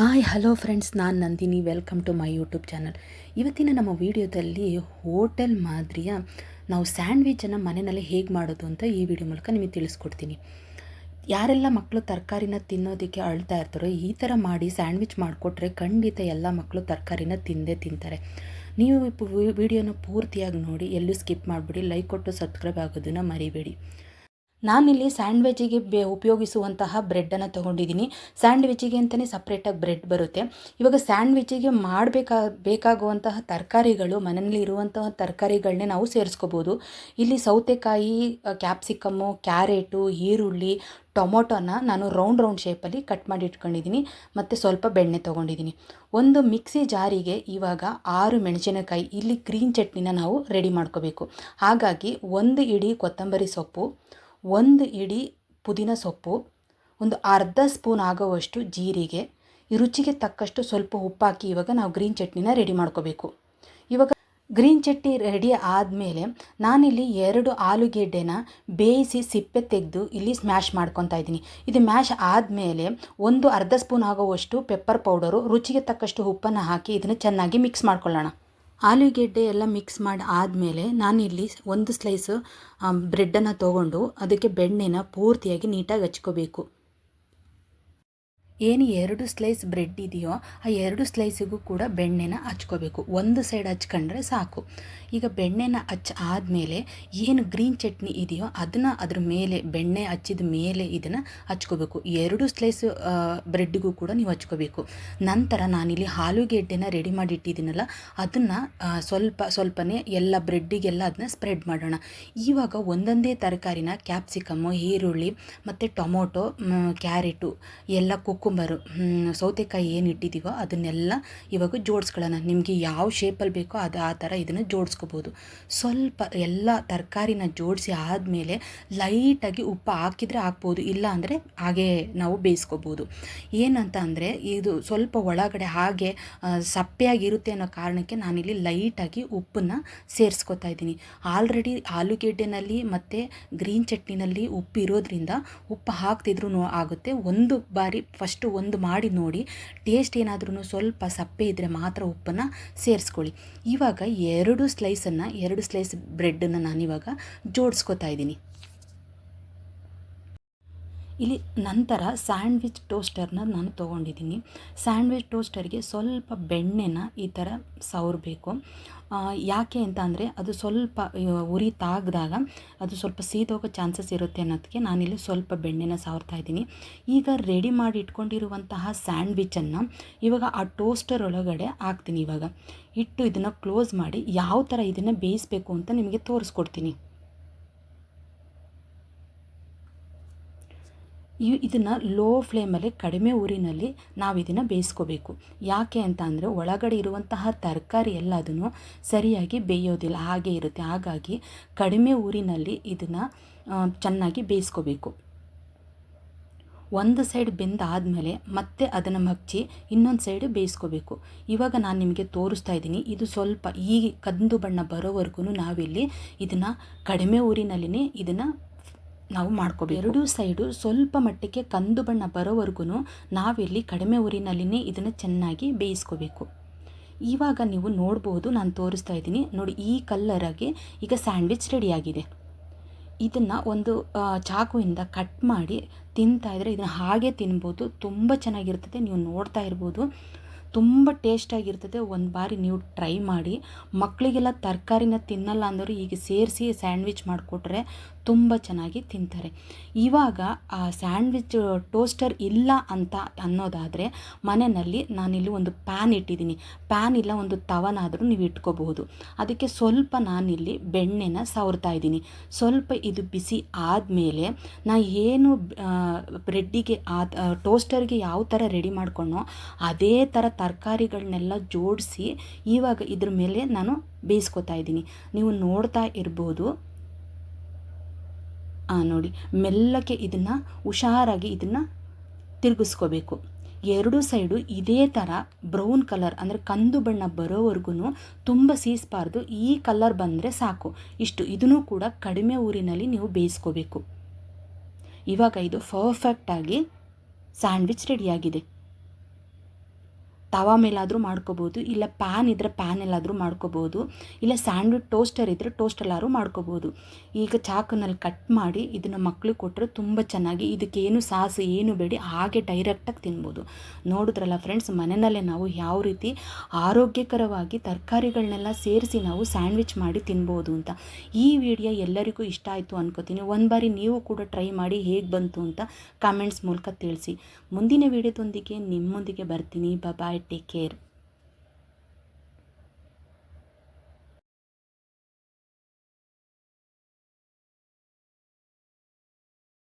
Hi hello friends ನಾನು Nandini. Welcome to my YouTube channel ಇವತ್ತಿನ ನಮ್ಮ ವಿಡಿಯೋದಲ್ಲಿ ಹೋಟೆಲ್ ಮಾದರಿಯ ನಾವು ಸ್ಯಾಂಡ್ವಿಚನ್ನು ಮನೆಯಲ್ಲಿ ಹೇಗೆ ಮಾಡೋದು ಅಂತ ಈ ವಿಡಿಯೋ ಮೂಲಕ ನಿಮಗೆ ತಿಳಿಸ್ಕೊಡ್ತೀನಿ. ಯಾರೆಲ್ಲ ಮಕ್ಕಳು ತರಕಾರಿನ ತಿನ್ನೋದಕ್ಕೆ ಅಳ್ತಾ ಇರ್ತಾರೋ ಈ ಥರ ಮಾಡಿ ಸ್ಯಾಂಡ್ವಿಚ್ ಮಾಡಿಕೊಟ್ರೆ ಖಂಡಿತ ಎಲ್ಲ ಮಕ್ಕಳು ತರಕಾರಿನ ತಿಂದೇ ತಿಂತಾರೆ. ನೀವು ವಿಡಿಯೋನ ಪೂರ್ತಿಯಾಗಿ ನೋಡಿ, ಎಲ್ಲೂ ಸ್ಕಿಪ್ ಮಾಡಿಬಿಡಿ ಲೈಕ್ ಕೊಟ್ಟು ಸಬ್ಸ್ಕ್ರೈಬ್ ಆಗೋದನ್ನು ಮರಿಬೇಡಿ. ನಾನಿಲ್ಲಿ ಸ್ಯಾಂಡ್ವಿಚ್ಚಿಗೆ ಬೆ, ಉಪಯೋಗಿಸುವಂತಹ ಬ್ರೆಡ್ಡನ್ನು ತೊಗೊಂಡಿದ್ದೀನಿ. ಸ್ಯಾಂಡ್ವಿಚ್ಚಿಗೆ ಅಂತಲೇ ಸಪ್ರೇಟಾಗಿ ಬ್ರೆಡ್ ಬರುತ್ತೆ. ಇವಾಗ ಸ್ಯಾಂಡ್ವಿಚ್ಚಿಗೆ ಮಾಡಬೇಕಾ, ಬೇಕಾಗುವಂತಹ ತರಕಾರಿಗಳು, ಮನೆಯಲ್ಲಿ ಇರುವಂತಹ ತರಕಾರಿಗಳನ್ನೇ ನಾವು ಸೇರಿಸ್ಕೋಬೋದು. ಇಲ್ಲಿ ಸೌತೆಕಾಯಿ ಕ್ಯಾಪ್ಸಿಕಮ್ಮು, ಕ್ಯಾರೆಟು, ಈರುಳ್ಳಿ, ಟೊಮೊಟೊನ ನಾನು ರೌಂಡ್ ರೌಂಡ್ ಶೇಪಲ್ಲಿ ಕಟ್ ಮಾಡಿ ಇಟ್ಕೊಂಡಿದ್ದೀನಿ. ಮತ್ತು ಸ್ವಲ್ಪ ಬೆಣ್ಣೆ ತೊಗೊಂಡಿದ್ದೀನಿ. ಒಂದು ಮಿಕ್ಸಿ ಜಾರಿಗೆ ಇವಾಗ ಆರು ಮೆಣಸಿನಕಾಯಿ, ಇಲ್ಲಿ ಗ್ರೀನ್ ಚಟ್ನಿನ ನಾವು ರೆಡಿ ಮಾಡ್ಕೋಬೇಕು. ಹಾಗಾಗಿ ಒಂದು ಇಡೀ ಕೊತ್ತಂಬರಿ ಸೊಪ್ಪು ಒಂದು ಇಡಿ ಪುದೀನ ಸೊಪ್ಪು, ಒಂದು ಅರ್ಧ ಸ್ಪೂನ್ ಆಗುವಷ್ಟು ಜೀರಿಗೆ, ಈ ರುಚಿಗೆ ತಕ್ಕಷ್ಟು ಸ್ವಲ್ಪ ಉಪ್ಪಾಕಿ ಇವಾಗ ನಾವು ಗ್ರೀನ್ ಚಟ್ನಿನ ರೆಡಿ ಮಾಡ್ಕೋಬೇಕು. ಇವಾಗ ಗ್ರೀನ್ ಚಟ್ನಿ ರೆಡಿ ಆದಮೇಲೆ ನಾನಿಲ್ಲಿ ಎರಡು ಆಲೂಗೆಡ್ಡೆನ ಬೇಯಿಸಿ ಸಿಪ್ಪೆ ತೆಗೆದು ಇಲ್ಲಿ ಸ್ಮ್ಯಾಶ್ ಮಾಡ್ಕೊತಾ ಇದ್ದೀನಿ. ಇದು ಮ್ಯಾಶ್ ಆದಮೇಲೆ ಒಂದು ಅರ್ಧ ಸ್ಪೂನ್ ಆಗುವಷ್ಟು ಪೆಪ್ಪರ್ ಪೌಡರು, ರುಚಿಗೆ ತಕ್ಕಷ್ಟು ಉಪ್ಪನ್ನು ಹಾಕಿ ಇದನ್ನು ಚೆನ್ನಾಗಿ ಮಿಕ್ಸ್ ಮಾಡ್ಕೊಳ್ಳೋಣ. ಆಲೂಗೆಡ್ಡೆ ಎಲ್ಲ ಮಿಕ್ಸ್ ಮಾಡಿ ಆದಮೇಲೆ ನಾನಿಲ್ಲಿ ಒಂದು ಸ್ಲೈಸು ಬ್ರೆಡ್ಡನ್ನು ತೊಗೊಂಡು ಅದಕ್ಕೆ ಬೆಣ್ಣೆನ ಪೂರ್ತಿಯಾಗಿ ನೀಟಾಗಿ ಹಚ್ಕೋಬೇಕು. ಏನು ಎರಡು ಸ್ಲೈಸ್ ಬ್ರೆಡ್ ಇದೆಯೋ ಆ ಎರಡು ಸ್ಲೈಸಿಗೂ ಕೂಡ ಬೆಣ್ಣೆನ ಹಚ್ಕೋಬೇಕು. ಒಂದು ಸೈಡ್ ಹಚ್ಕೊಂಡ್ರೆ ಸಾಕು. ಈಗ ಬೆಣ್ಣೆನ ಹಚ್ಚ ಆದಮೇಲೆ ಏನು ಗ್ರೀನ್ ಚಟ್ನಿ ಇದೆಯೋ ಅದನ್ನು ಅದ್ರ ಮೇಲೆ ಬೆಣ್ಣೆ ಹಚ್ಚಿದ ಮೇಲೆ ಇದನ್ನು ಹಚ್ಕೋಬೇಕು. ಎರಡು ಸ್ಲೈಸ್ ಬ್ರೆಡ್ಡಿಗೂ ಕೂಡ ನೀವು ಹಚ್ಕೋಬೇಕು. ನಂತರ ನಾನಿಲ್ಲಿ ಆಲೂಗೆಡ್ಡೆನ ರೆಡಿ ಮಾಡಿ ಇಟ್ಟಿದ್ದೀನಲ್ಲ ಅದನ್ನು ಸ್ವಲ್ಪ, ಸ್ವಲ್ಪನೇ ಎಲ್ಲ ಬ್ರೆಡ್ಡಿಗೆಲ್ಲ ಅದನ್ನ ಸ್ಪ್ರೆಡ್ ಮಾಡೋಣ. ಇವಾಗ ಒಂದೊಂದೇ ತರಕಾರಿನ ಕ್ಯಾಪ್ಸಿಕಮ್ಮು ಈರುಳ್ಳಿ ಮತ್ತು ಟೊಮೊಟೊ ಕ್ಯಾರೆಟು ಎಲ್ಲ ಕುಕ್ಕು ಕುಕ್ಕುಂಬರು ಸೌತೆಕಾಯಿ ಏನು ಇಟ್ಟಿದ್ದೀವೋ ಅದನ್ನೆಲ್ಲ ಇವಾಗ ಜೋಡಿಸ್ಕೊಳ್ಳೋಣ. ನಿಮಗೆ ಯಾವ ಶೇಪಲ್ಲಿ ಬೇಕೋ ಅದು ಆ ಥರ ಇದನ್ನು ಜೋಡಿಸ್ಕೋಬೋದು. ಸ್ವಲ್ಪ ಎಲ್ಲ ತರಕಾರಿನ ಜೋಡಿಸಿ ಆದಮೇಲೆ ಲೈಟಾಗಿ ಉಪ್ಪು ಹಾಕಿದರೆ ಹಾಕ್ಬೋದು, ಇಲ್ಲ ಅಂದರೆ ಹಾಗೇ ನಾವು ಬೇಯಿಸ್ಕೋಬೋದು. ಏನಂತ ಅಂದರೆ ಇದು ಸ್ವಲ್ಪ ಒಳಗಡೆ ಹಾಗೆ ಸಪ್ಪೆಯಾಗಿರುತ್ತೆ ಅನ್ನೋ ಕಾರಣಕ್ಕೆ ನಾನಿಲ್ಲಿ ಲೈಟಾಗಿ ಉಪ್ಪನ್ನು ಸೇರಿಸ್ಕೊತಾ ಇದ್ದೀನಿ. ಆಲ್ರೆಡಿ ಆಲೂಗೆಡ್ಡೆನಲ್ಲಿ ಮತ್ತು ಗ್ರೀನ್ ಚಟ್ನಿನಲ್ಲಿ ಉಪ್ಪು ಇರೋದ್ರಿಂದ ಉಪ್ಪು ಹಾಕ್ತಿದ್ರೂ ಆಗುತ್ತೆ. ಒಂದು ಬಾರಿ ಫಸ್ಟ್ ಫಸ್ಟು ಒಂದು ಮಾಡಿ ನೋಡಿ ಟೇಸ್ಟ್ ಏನಾದ್ರೂ ಸ್ವಲ್ಪ ಸಪ್ಪೆ ಇದ್ದರೆ ಮಾತ್ರ ಉಪ್ಪನ್ನು ಸೇರಿಸ್ಕೊಳ್ಳಿ. ಇವಾಗ ಎರಡು ಸ್ಲೈಸನ್ನು ಎರಡು ಸ್ಲೈಸ್ ಬ್ರೆಡ್ಡನ್ನು ನಾನಿವಾಗ ಜೋಡಿಸ್ಕೊತಾ ಇದ್ದೀನಿ. ಇಲ್ಲಿ ನಂತರ ಸ್ಯಾಂಡ್ವಿಚ್ ಟೋಸ್ಟರ್ನ ನಾನು ತೊಗೊಂಡಿದ್ದೀನಿ. ಸ್ಯಾಂಡ್ವಿಚ್ ಟೋಸ್ಟರ್ಗೆ ಸ್ವಲ್ಪ ಬೆಣ್ಣೆನ ಈ ಥರ ಸವರಬೇಕು. ಯಾಕೆ ಅಂತ ಅಂದರೆ ಅದು ಸ್ವಲ್ಪ ಉರಿ ತಾಗ್ದಾಗ ಅದು ಸ್ವಲ್ಪ ಸೀದೋಗೋ ಚಾನ್ಸಸ್ ಇರುತ್ತೆ ಅನ್ನೋದಕ್ಕೆ ನಾನಿಲ್ಲಿ ಸ್ವಲ್ಪ ಬೆಣ್ಣೆನ ಸಾರ್ತಾ ಇದ್ದೀನಿ. ಈಗ ರೆಡಿ ಮಾಡಿ ಇಟ್ಕೊಂಡಿರುವಂತಹ ಸ್ಯಾಂಡ್ವಿಚನ್ನು ಇವಾಗ ಆ ಟೋಸ್ಟರ್ ಒಳಗಡೆ ಹಾಕ್ತೀನಿ ಇವಾಗ. ಇಟ್ಟು ಇದನ್ನು ಕ್ಲೋಸ್ ಮಾಡಿ ಯಾವ ಥರ ಇದನ್ನು ಬೇಯಿಸಬೇಕು ಅಂತ ನಿಮಗೆ ತೋರಿಸ್ಕೊಡ್ತೀನಿ. ಈ ಇದನ್ನು ಲೋ ಫ್ಲೇಮಲ್ಲಿ ಕಡಿಮೆ ಊರಿನಲ್ಲಿ ನಾವು ಇದನ್ನು ಬೇಯಿಸ್ಕೋಬೇಕು. ಯಾಕೆ ಅಂತ ಅಂದರೆ ಒಳಗಡೆ ಇರುವಂತಹ ತರಕಾರಿ ಎಲ್ಲದನ್ನು ಸರಿಯಾಗಿ ಬೇಯೋದಿಲ್ಲ. ಹಾಗೆ ಇರುತ್ತೆ. ಹಾಗಾಗಿ ಕಡಿಮೆ ಊರಿನಲ್ಲಿ ಇದನ್ನು ಚೆನ್ನಾಗಿ ಬೇಯಿಸ್ಕೋಬೇಕು. ಒಂದು ಸೈಡ್ ಬೆಂದಾದಮೇಲೆ ಮತ್ತೆ ಅದನ್ನು ಮಗ್ಚಿ ಇನ್ನೊಂದು ಸೈಡ್ ಬೇಯಿಸ್ಕೋಬೇಕು. ಇವಾಗ ನಾನು ನಿಮಗೆ ತೋರಿಸ್ತಾ ಇದ್ದೀನಿ. ಇದು ಸ್ವಲ್ಪ ಈ ಕಂದು ಬಣ್ಣ ಬರೋವರೆಗೂ ನಾವಿಲ್ಲಿ ಇದನ್ನು ಕಡಿಮೆ ಊರಿನಲ್ಲಿನೇ ಇದನ್ನು ನಾವು ಮಾಡ್ಕೋಬೇಕು. ಎರಡೂ ಸೈಡು ಸ್ವಲ್ಪ ಮಟ್ಟಿಗೆ ಕಂದು ಬಣ್ಣ ಬರೋವರೆಗೂ ನಾವಿಲ್ಲಿ ಕಡಿಮೆ ಊರಿನಲ್ಲಿನೇ ಇದನ್ನು ಚೆನ್ನಾಗಿ ಬೇಯಿಸ್ಕೋಬೇಕು. ಇವಾಗ ನೀವು ನೋಡ್ಬೋದು, ನಾನು ತೋರಿಸ್ತಾ ಇದ್ದೀನಿ. ನೋಡಿ, ಈ ಕಲ್ಲರಾಗಿ ಈಗ ಸ್ಯಾಂಡ್ವಿಚ್ ರೆಡಿಯಾಗಿದೆ. ಇದನ್ನು ಒಂದು ಚಾಕುವಿಂದ ಕಟ್ ಮಾಡಿ ತಿಂತಾ ಇದ್ದರೆ ಇದನ್ನು ಹಾಗೆ ತಿನ್ಬೋದು. ತುಂಬ ಚೆನ್ನಾಗಿರ್ತದೆ, ನೀವು ನೋಡ್ತಾ ಇರ್ಬೋದು. ತುಂಬ ಟೇಸ್ಟಾಗಿರ್ತದೆ. ಒಂದು ಬಾರಿ ನೀವು ಟ್ರೈ ಮಾಡಿ. ಮಕ್ಕಳಿಗೆಲ್ಲ ತರಕಾರಿನ ತಿನ್ನಲ್ಲ ಅಂದರು ಈಗ ಸೇರಿಸಿ ಸ್ಯಾಂಡ್ವಿಚ್ ಮಾಡಿಕೊಟ್ರೆ ತುಂಬ ಚೆನ್ನಾಗಿ ತಿಂತಾರೆ. ಇವಾಗ ಆ ಸ್ಯಾಂಡ್ವಿಚ್ ಟೋಸ್ಟರ್ ಇಲ್ಲ ಅಂತ ಅನ್ನೋದಾದರೆ ಮನೆಯಲ್ಲಿ ನಾನಿಲ್ಲಿ ಒಂದು ಪ್ಯಾನ್ ಇಟ್ಟಿದ್ದೀನಿ. ಪ್ಯಾನ್ ಇಲ್ಲ ಒಂದು ತವನಾದರೂ ನೀವು ಇಟ್ಕೋಬಹುದು. ಅದಕ್ಕೆ ಸ್ವಲ್ಪ ನಾನಿಲ್ಲಿ ಬೆಣ್ಣೆನ ಸವರ್ತಾ ಇದ್ದೀನಿ. ಸ್ವಲ್ಪ ಇದು ಬಿಸಿ ಆದಮೇಲೆ ನಾ ಏನು ಬ್ರೆಡ್ಡಿಗೆ ಆ ಟೋಸ್ಟರ್ಗೆ ಯಾವ ಥರ ರೆಡಿ ಮಾಡ್ಕೊಂಡೋ ಅದೇ ಥರ ತರಕಾರಿಗಳನ್ನೆಲ್ಲ ಜೋಡಿಸಿ ಇವಾಗ ಇದ್ರ ಮೇಲೆ ನಾನು ಬೇಯಿಸ್ಕೊತಾ ಇದ್ದೀನಿ. ನೀವು ನೋಡ್ತಾ ಇರ್ಬೋದು ನೋಡಿ, ಮೆಲ್ಲಕ್ಕೆ ಇದನ್ನು ಹುಷಾರಾಗಿ ಇದನ್ನು ತಿರುಗಿಸ್ಕೋಬೇಕು. ಎರಡು ಸೈಡು ಇದೇ ಥರ ಬ್ರೌನ್ ಕಲರ್, ಅಂದರೆ ಕಂದು ಬಣ್ಣ ಬರೋವರೆಗೂ ತುಂಬ ಸೀಸ್ಬಾರ್ದು. ಈ ಕಲರ್ ಬಂದರೆ ಸಾಕು. ಇಷ್ಟು ಇದನ್ನು ಕೂಡ ಕಡಿಮೆ ಊರಿನಲ್ಲಿ ನೀವು ಬೇಯಿಸ್ಕೋಬೇಕು. ಇವಾಗ ಇದು ಪರ್ಫೆಕ್ಟಾಗಿ ಸ್ಯಾಂಡ್ವಿಚ್ ರೆಡಿಯಾಗಿದೆ ತವಾ ಮೇಲಾದರೂ ಮಾಡ್ಕೋಬೋದು, ಇಲ್ಲ ಪ್ಯಾನ್ ಇದ್ದರೆ ಪ್ಯಾನಲ್ಲಾದರೂ ಮಾಡ್ಕೋಬೋದು, ಇಲ್ಲ ಸ್ಯಾಂಡ್ವಿಚ್ ಟೋಸ್ಟರ್ ಇದ್ದರೆ ಟೋಸ್ಟಲ್ಲಾದ್ರೂ ಮಾಡ್ಕೋಬೋದು. ಈಗ ಚಾಕುನಲ್ಲಿ ಕಟ್ ಮಾಡಿ ಇದನ್ನು ಮಕ್ಳಿಗೆ ಕೊಟ್ಟರೆ ತುಂಬ ಚೆನ್ನಾಗಿ ಇದಕ್ಕೇನು ಸಾಸು, ಏನು ಬೇಡಿ, ಹಾಗೆ ಡೈರೆಕ್ಟಾಗಿ ತಿನ್ಬೋದು. ನೋಡಿದ್ರಲ್ಲ ಫ್ರೆಂಡ್ಸ್ ಮನೆಯಲ್ಲೇ ನಾವು ಯಾವ ರೀತಿ ಆರೋಗ್ಯಕರವಾಗಿ ತರಕಾರಿಗಳನ್ನೆಲ್ಲ ಸೇರಿಸಿ ನಾವು ಸ್ಯಾಂಡ್ವಿಚ್ ಮಾಡಿ ತಿನ್ಬೋದು ಅಂತ. ಈ ವಿಡಿಯೋ ಎಲ್ಲರಿಗೂ ಇಷ್ಟ ಆಯಿತು ಅನ್ಕೋತೀನಿ. ಒಂದು ಬಾರಿ ನೀವು ಕೂಡ ಟ್ರೈ ಮಾಡಿ ಹೇಗೆ ಬಂತು ಅಂತ ಕಾಮೆಂಟ್ಸ್ ಮೂಲಕ ತಿಳಿಸಿ. ಮುಂದಿನ ವಿಡಿಯೋದೊಂದಿಗೆ ನಿಮ್ಮೊಂದಿಗೆ ಬರ್ತೀನಿ. ಬಾಯ್ দিকের